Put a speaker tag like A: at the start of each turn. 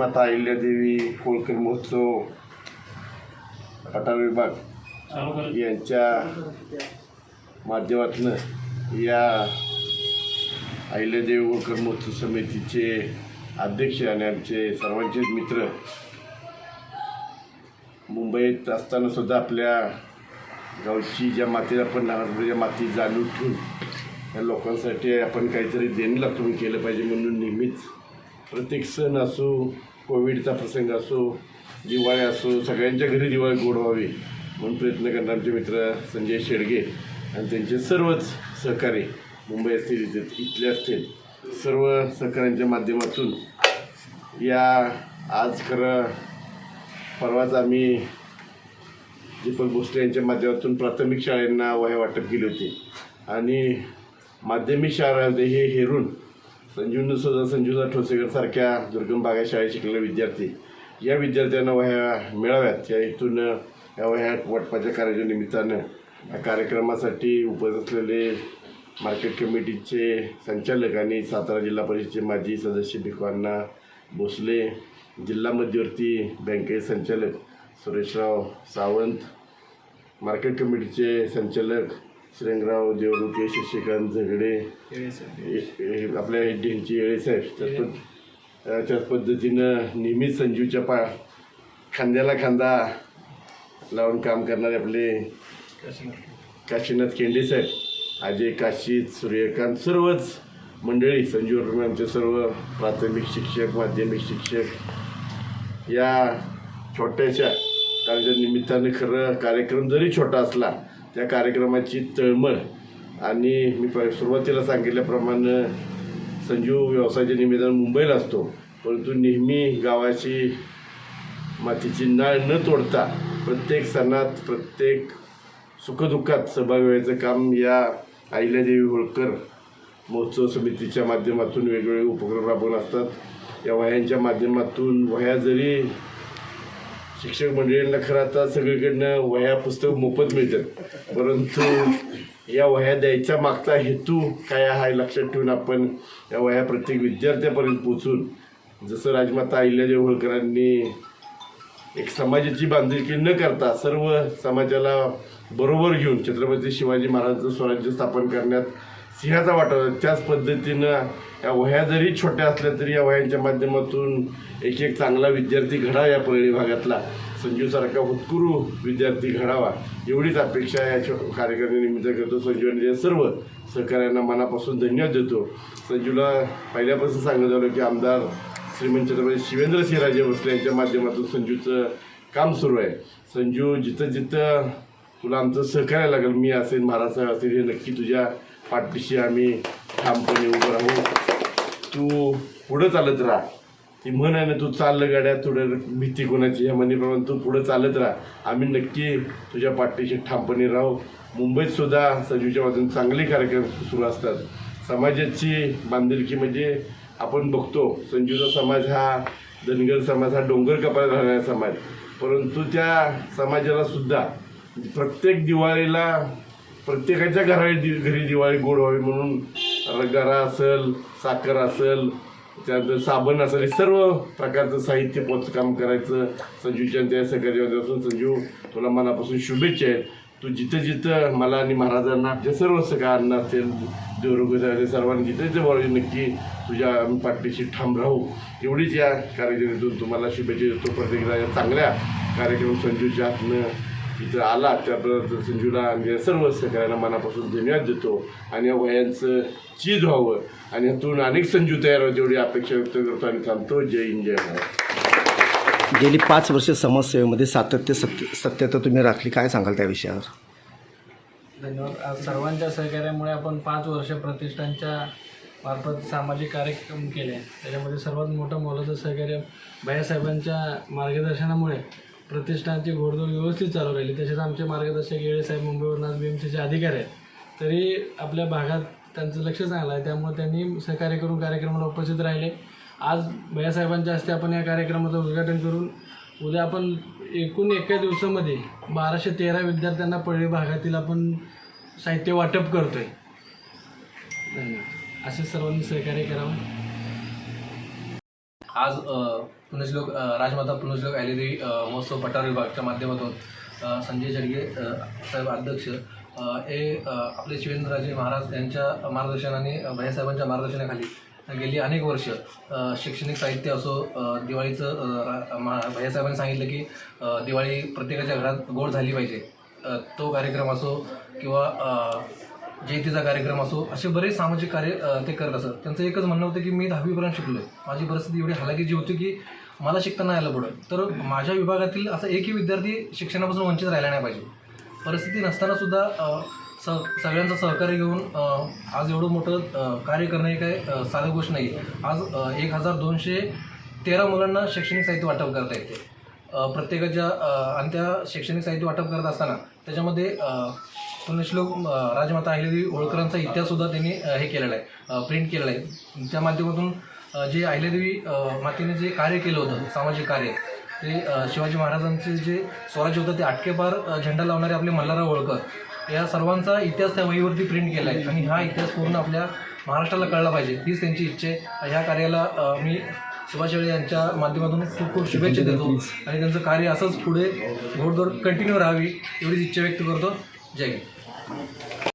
A: राजमाता अहिल्यादेवी होळकर महोत्सव पठार विभाग यांच्या माध्यमातून या अहिल्यादेवी होळकर महोत्सव समितीचे अध्यक्ष आणि आमचे सर्वांचेच मित्र मुंबईत असताना सुद्धा आपल्या गावची ज्या मातीला आपण नागपूरच्या माती जाणून ठेवून या लोकांसाठी आपण काहीतरी देणं लागतो केलं पाहिजे म्हणून नेहमीच प्रत्येक सण असो कोविडचा प्रसंग असो दिवाळी असो सगळ्यांच्या घरी दिवाळी गोड व्हावी म्हणून प्रयत्न करणार आमचे मित्र संजय शेडगे आणि त्यांचे सर्वच सहकारी मुंबई असतील इथे इथले असतील. सर्व सहकाऱ्यांच्या माध्यमातून या आज खरं परवाच आम्ही दीपक भोसले यांच्या माध्यमातून प्राथमिक शाळांना वह्या वाटप केली होती. आणि माध्यमिक शाळा हे हेरून संजीवनी सुद्धा संजूदा ठोसेकर सारख्या दुर्गम भागात शाळेत शिकलेले विद्यार्थी. या विद्यार्थ्यांना वह्या मिळाव्यात. या इथून या वह्या वाटपाच्या कार्याच्या निमित्तानं या कार्यक्रमासाठी उपस्थित असलेले मार्केट कमिटीचे संचालक आणि सातारा जिल्हा परिषदेचे माजी सदस्य भिकवांना भोसले जिल्हा मध्यवर्ती बँकेचे संचालक सुरेशराव सावंत मार्केट कमिटीचे संचालक श्रीरंगराव देवरुके शशिकांत झगडे आपल्या ढेंची येळे साहेब. त्याच पद- त्याच पद्धतीनं नेहमीच संजूच्या पा खांद्याला खांदा लावून काम करणारे आपले काशीनाथ केंडे साहेब अजय काशीत सूर्यकांत सर्वच मंडळी संजू वर्मे आमचे सर्व प्राथमिक शिक्षक माध्यमिक शिक्षक या छोट्याशा कार्याच्या निमित्ताने खरं कार्यक्रम जरी छोटा असला त्या कार्यक्रमाची तळमळ. आणि मी प सुरुवातीला सांगितल्याप्रमाणे संजीव व्यवसायाच्या निमित्तानं मुंबईला असतो. परंतु नेहमी गावाची मातीची नाळ न तोडता प्रत्येक सणात प्रत्येक सुखदुःखात सहभागी व्हायचं काम या अहिल्यादेवी होळकर महोत्सव समितीच्या माध्यमातून वेगवेगळे उपक्रम राबवून असतात. या वह्यांच्या माध्यमातून वह्या जरी शिक्षक मंडळींना खरं आता सगळीकडनं वह्या पुस्तक मोफत मिळतात. परंतु या वह्या द्यायच्या मागचा हेतू काय हा लक्षात ठेवून आपण या वह्या प्रत्येक विद्यार्थ्यापर्यंत पोचून जसं राजमाता अहिल्यादेव होळकरांनी एक समाजाची बांधिलकी न करता सर्व समाजाला बरोबर घेऊन छत्रपती शिवाजी महाराजांचं स्वराज्य स्थापन करण्यात सिंहाचा वाटा त्याच पद्धतीनं या वह्या जरी छोट्या असल्या तरी या वह्यांच्या माध्यमातून एक एक चांगला विद्यार्थी घडा या परळी भागातला. संजीवसारखा उत्कुरू विद्यार्थी घडावा एवढीच अपेक्षा या छो कार्यक्रमानिमित्त करतो. संजू आणि सर्व सहकाऱ्यांना मनापासून धन्यवाद देतो. संजूला पहिल्यापासून सांगत आलो की आमदार श्रीमंत छत्रपती शिवेंद्रसिंहराजे भोसले यांच्या माध्यमातून संजूचं काम सुरू आहे. संजू जिथं जिथं तुला आमचं सहकार्य लागेल मी असेल महाराज साहेब असेल हे नक्की तुझ्या पाठपिशी आम्ही ठामपणे उभं राहू. तू पुढं चालत राहा. ती म्हण आहे ना तू चाललं गाड्या थोडं भीती कोणाची ह्या म्हणीप्रमाणे तू पुढं चालत राहा. आम्ही नक्की तुझ्या पाठीशी ठामपणे राहू. मुंबईत सुद्धा सजीवच्या बाजून चांगले कार्यक्रम सुरू असतात. समाजाची बांधिलकी म्हणजे आपण बघतो संजीवचा समाज हा धनगर समाज हा डोंगर कपाळात राहणारा समाज. परंतु त्या समाजाला सुद्धा प्रत्येक दिवाळीला प्रत्येकाच्या घरा घरी दिवाळी गोड व्हावी म्हणून गरा असेल साखर असेल त्यानंतर साबण असेल हे सर्व प्रकारचं साहित्य पोच काम करायचं. संजूच्या त्या सहकार्यापासून संजू तुला मनापासून शुभेच्छा आहेत. तू जिथं जिथं मला आणि महाराजांना आमच्या सर्व सगळ्या अन्न असेल देवरुग सर्वांनी जिथं जिथं बोलावे नक्की तुझ्या आम्ही पाठीशी ठाम राहू. एवढीच या कार्यक्रमातून तुम्हाला शुभेच्छा देतो. प्रत्येकाला या चांगल्या कार्यक्रम संजूच्या हातनं इथं आला त्याबद्दल संजूला आणि सर्व सहकार्यांना मनापासून धन्यवाद देतो. आणि या वयांचं चीज व्हावं. आणि यातून अनेक संजू तयार व्हावे एवढी अपेक्षा व्यक्त करतो आणि थांबतो. जय हिंद जय महाराज
B: गेली पाच वर्ष समाजसेवेमध्ये सातत्य सत्य सत्यता तुम्ही राखली. काय सांगाल त्या विषयावर?
C: धन्यवाद. सर्वांच्या सहकार्यामुळे आपण पाच वर्ष प्रतिष्ठानच्या मार्फत सामाजिक कार्यक्रम केले. त्याच्यामध्ये सर्वात मोठं मोलाचं सहकार्य भैयासाहेबांच्या मार्गदर्शनामुळे प्रतिष्ठानची घोडदौड व्यवस्थित चालू राहिली. तसेच आमचे मार्गदर्शक येळेसाहेब मुंबईवरून आज बी एम सीचे अधिकारी आहेत. तरी आपल्या भागात त्यांचं लक्ष चांगलं आहे. त्यामुळे त्यांनी सहकार्य करून कार्यक्रमाला उपस्थित राहिले. आज भैयासाहेबांच्या हस्ते आपण या कार्यक्रमाचं उद्घाटन करून उद्या आपण एकूण एका दिवसामध्ये बाराशे तेरा विद्यार्थ्यांना पडळी भागातील आपण साहित्य वाटप करतोय. धन्यवाद. असे सर्वांनी सहकार्य करावं.
D: आज अ, राजमाता पुण्यश्लोक ॲलेरी महोत्सव पठार विभागच्या माध्यमातून संजय जडगे साहेब अध्यक्ष हे आपले शिवेंद्रराजे महाराज यांच्या मार्गदर्शनाने भैयासाहेबांच्या मार्गदर्शनाखाली गेली अनेक वर्ष. शैक्षणिक साहित्य असो दिवाळीचं रा- मा- भैयासाहेबांनी सांगितलं की दिवाळी प्रत्येकाच्या घरात गोड झाली पाहिजे. तो कार्यक्रम असो किंवा जयंतीचा कार्यक्रम असो असे बरेच सामाजिक कार्य ते करत असत. त्यांचं एकच म्हणणं होतं की मी दहावीपर्यंत शिकलो माझी परिस्थिती एवढी हलाखीची होती की मला शिकताना यायला आलं पुढं. तर माझ्या विभागातील असा एकही विद्यार्थी शिक्षणापासून वंचित राहिला नाही पाहिजे. परिस्थिती नसताना सुद्धा स सगळ्यांचं सहकार्य घेऊन आज एवढं मोठं कार्य करणं हे काय साधं गोष्ट नाही आज एक हजार दोनशे तेरा मुलांना शैक्षणिक साहित्य वाटप करता येते. प्रत्येकाच्या आणि त्या शैक्षणिक साहित्य वाटप करत असताना त्याच्यामध्ये श्लोक राजमाता अहिल्यादेवी होळकरांचा इतिहाससुद्धा त्यांनी हे केलेला आहे प्रिंट केलेला आहे. त्या माध्यमातून जे अहिल्यादेवी मातेने जे कार्य केलं होतं सामाजिक कार्य ते शिवाजी महाराजांचे जे स्वराज्य होतं ते आटकेपार झेंडा लावणारे आपले मल्हारराव होळकर या सर्वांचा इतिहास त्या वहीवरती प्रिंट केला आहे. आणि हा इतिहास पूर्ण आपल्या महाराष्ट्राला कळला पाहिजे हीच त्यांची इच्छा आहे. ह्या कार्याला मी सुभाष येळे यांच्या माध्यमातून खूप खूप शुभेच्छा देतो. आणि त्यांचं कार्य असंच पुढे घोडदोड कंटिन्यू राहावी एवढीच इच्छा व्यक्त करतो. जय हिंद.